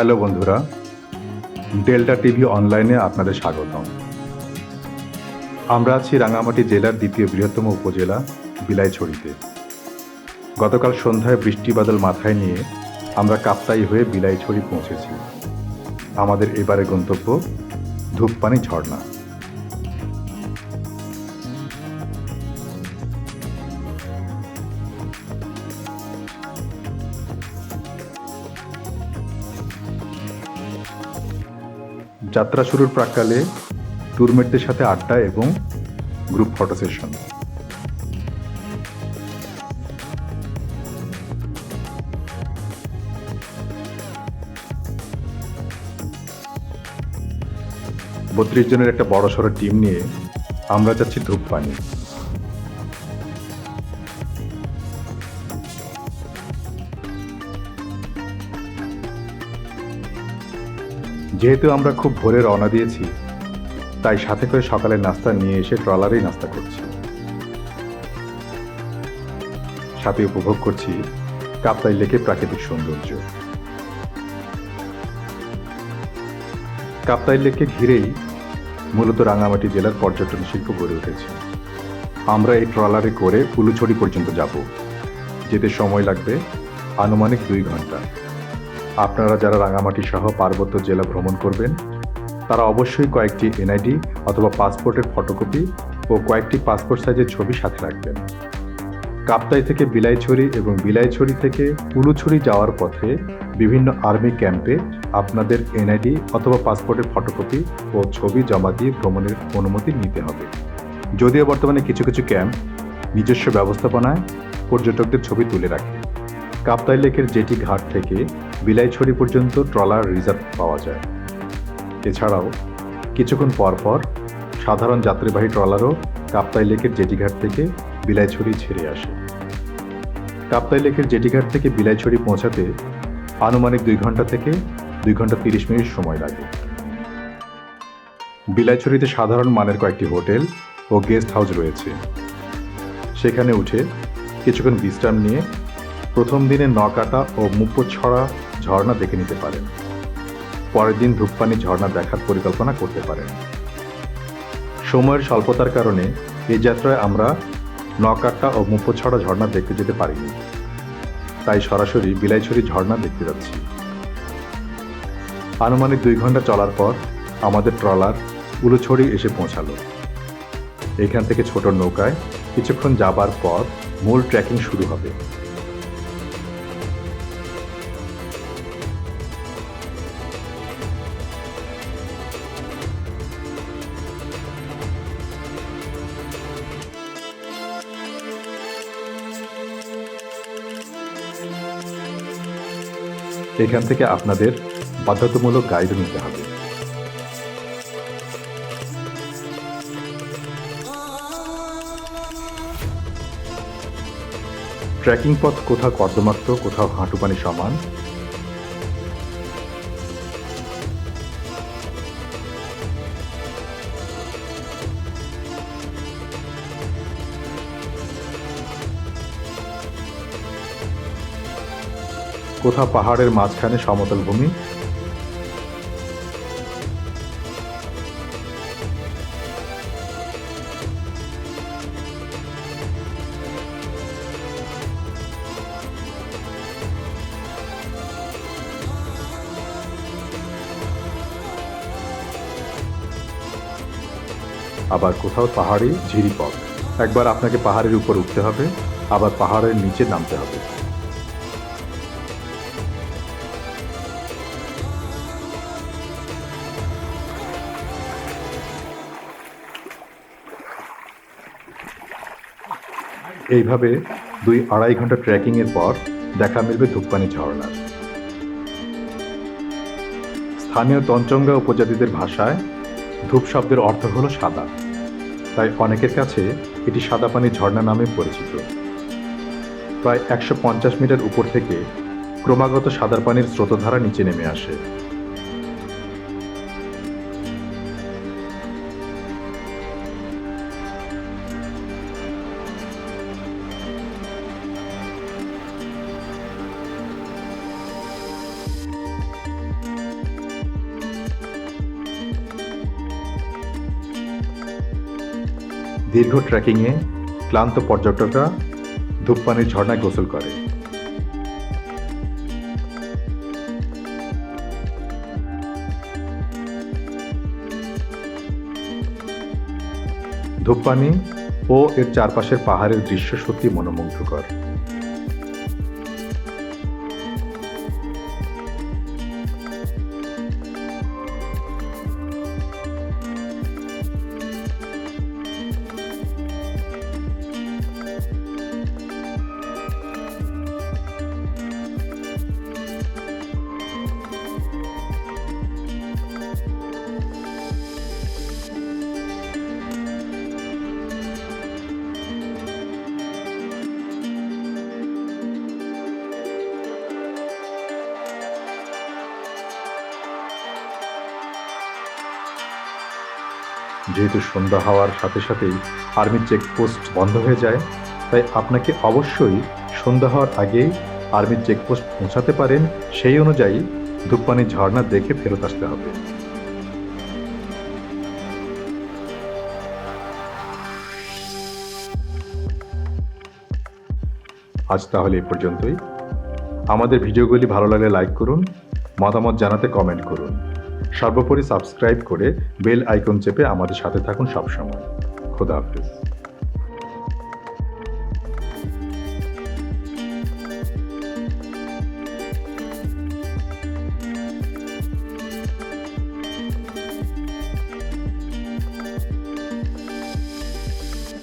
Hello বন্ধুরা, delta TV অনলাইনে আপনাদের স্বাগতম। আমরা আছি রাঙামাটি জেলার দ্বিতীয় বৃহত্তম উপজেলা, বিলাইছড়িতে। গতকাল সন্ধ্যায় বৃষ্টি বাদল মাথায় নিয়ে আমরা কাপ্তাই হয়ে বিলাইছড়ি পৌঁছেছি। আমাদের এবারে গন্তব্য ধূপপানি ঝর্ণা। যাত্রা শুরুর প্রাককালে টুরমেটদের সাথে আড্ডা এবং গ্রুপ ফটো সেশন বত্রিশ জনের একটা বড়সড় টিম নিয়ে আমরা যাচ্ছি ধূপপানি যেহেতু আমরা খুব ভোরে রওনা দিয়েছি, তাই সাথে করে সকালের নাস্তা নিয়ে এসে ট্রলারেই নাস্তা করছি। সাথে উপভোগ করছি কাপ্তাই লেকের প্রাকৃতিক সৌন্দর্য। কাপ্তাই লেককে ঘিরেই মূলত রাঙামাটি জেলার পর্যটন শিল্প গড়ে উঠেছে। আমরা এই ট্রলারে করে পুলুছড়ি পর্যন্ত যাব, যেতে সময় লাগবে আনুমানিক দুই ঘণ্টা। আপনারা যারা রাঙামাটি সহ পার্বত্য জেলা ভ্রমণ করবেন, তারা অবশ্যই কয়েকটি এনআইডি অথবা পাসপোর্টের ফটোকপি ও কয়েকটি পাসপোর্ট সাইজের ছবি সাথে রাখবেন। কাপ্তাই থেকে বিলাইছড়ি এবং বিলাইছড়ি থেকে পুলুছড়ি যাওয়ার পথে বিভিন্ন আর্মি ক্যাম্পে আপনাদের এনআইডি অথবা পাসপোর্টের ফটোকপি ও ছবি জমা দিয়ে ভ্রমণের অনুমতি নিতে হবে। যদিও বর্তমানে কিছু কিছু ক্যাম্প নিজস্ব ব্যবস্থাপনায় পর্যটকদের ছবি তুলে রাখে। কাপ্তাই লেকের জেটি ঘাট থেকে বিলাইছড়ি পর্যন্ত ট্রলার রিজার্ভ পাওয়া যায়। এছাড়াও, কিছুক্ষণ পর পর সাধারণ যাত্রীবাহী ট্রলারও কাপ্তাই লেকের জেটিঘাট থেকে বিলাইছড়ি ছেড়ে আসে। কাপ্তাই লেকের জেটিঘাট থেকে বিলাইছড়ি পৌঁছাতে আনুমানিক দুই ঘণ্টা থেকে দুই ঘণ্টা তিরিশ মিনিট সময় লাগে। বিলাইছড়িতে সাধারণ মানের কয়েকটি হোটেল ও গেস্ট হাউস রয়েছে। সেখানে উঠে কিছুক্ষণ বিশ্রাম নিয়ে প্রথম দিনে নকাটা ও মুপ্পছড়া ঝর্ণা দেখে নিতে পারেন। পরের দিন ধূপপানি ঝর্ণা দেখার পরিকল্পনা করতে পারেন। সময়ের স্বল্পতার কারণে এই যাত্রায় আমরা নকাট্টা ও মুপ্পছড়া ঝর্ণা দেখতে যেতে পারিনি। তাই সরাসরি বিলাইছড়ি ঝর্ণা দেখতে যাচ্ছি। আনুমানিক দুই ঘণ্টা চলার পর আমাদের ট্রলার উলুছড়ি এসে পৌঁছালো। এখান থেকে ছোট নৌকায় কিছুক্ষণ যাবার পর মূল ট্রেকিং শুরু হবে। এখান থেকে আপনাদের বাধ্যতামূলক গাইড নিতে হবে। ট্রেকিং পথ কোথাও কর্দমাক্ত, কোথাও হাঁটু পানি সমান কোথাও পাহাড়ের মাঝখানে সমতল ভূমি? আবার কোথাও পাহাড়ে ঝিরি পথ একবার আপনাকে পাহাড়ের উপর উঠতে হবে, আবার পাহাড়ের নিচে নামতে হবে। এইভাবে দুই আড়াই ঘণ্টা ট্রেকিংয়ের পর দেখা মিলবে ধূপপানি ঝর্ণার স্থানীয় তঞ্চঙ্গা উপজাতিদের ভাষায়, ধূপ শব্দের অর্থ হলো সাদা। তাই অনেকের কাছে এটি সাদা পানি ঝর্ণা নামে পরিচিত। প্রায় একশো পঞ্চাশ মিটার উপর থেকে ক্রমাগত সাদা পানির স্রোতধারা নিচে নেমে আসে। দীর্ঘ ট্রেকিংয়ে ক্লান্ত পর্যটকরা ধূপপানির ঝর্ণায় গোসল করে। ধূপপানি ও এর চারপাশের পাহাড়ের দৃশ্য সত্যি মনোমুগ্ধকর। যেহেতু সন্ধ্যা হওয়ার সাথে সাথেই আর্মির চেকপোস্ট বন্ধ হয়ে যায়, তাই আপনাকে অবশ্যই সন্ধ্যা হওয়ার আগেই আর্মির চেকপোস্ট পৌঁছাতে পারেন। সেই অনুযায়ী ধূপপানি ঝর্ণা দেখে ফেরত আসতে হবে। আজ তাহলে এ পর্যন্তই। আমাদের ভিডিওগুলি ভালো লাগলে লাইক করুন, মতামত জানাতে কমেন্ট করুন। সর্বোপরি সাবস্ক্রাইব করে বেল আইকন চেপে আমাদের সাথে থাকুন সবসময়। খোদা হাফিজ।